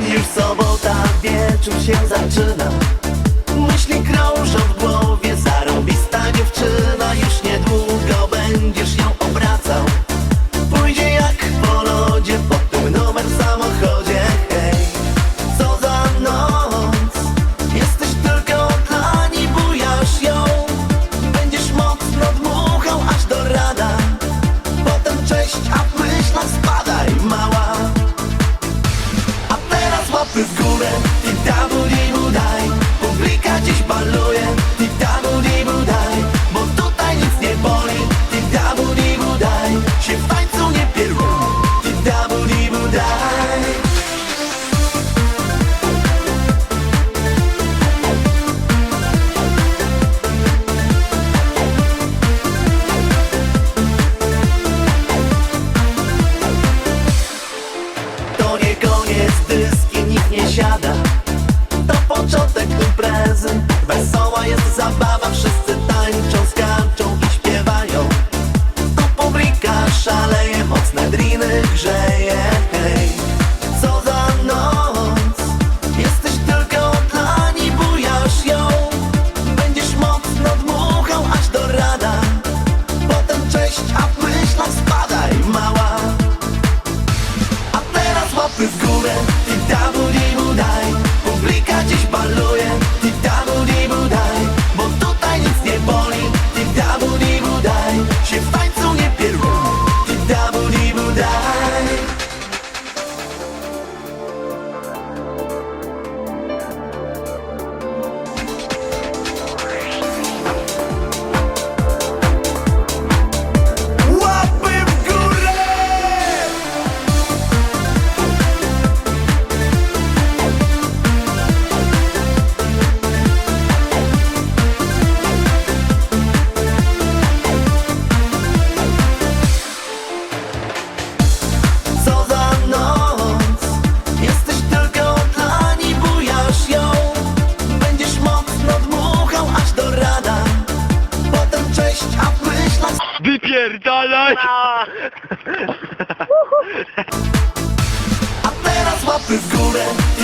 Już sobota, wieczór się zaczyna. Myśli krążą w głowie łapy w górę. I dabu dibu daj Publika dziś baluje. I dabu dibu daj Bo tutaj nic nie boli. I dabu dibu daj Się w tańcu nie pierw i dabu dibu daj To nie koniec, dyski imprezy Wesoła jest zabawa Wszyscy tańczą, skaczą i śpiewają. To publika szaleje Mocne driny grzeje Wypierdalaj! A teraz łapy w górę i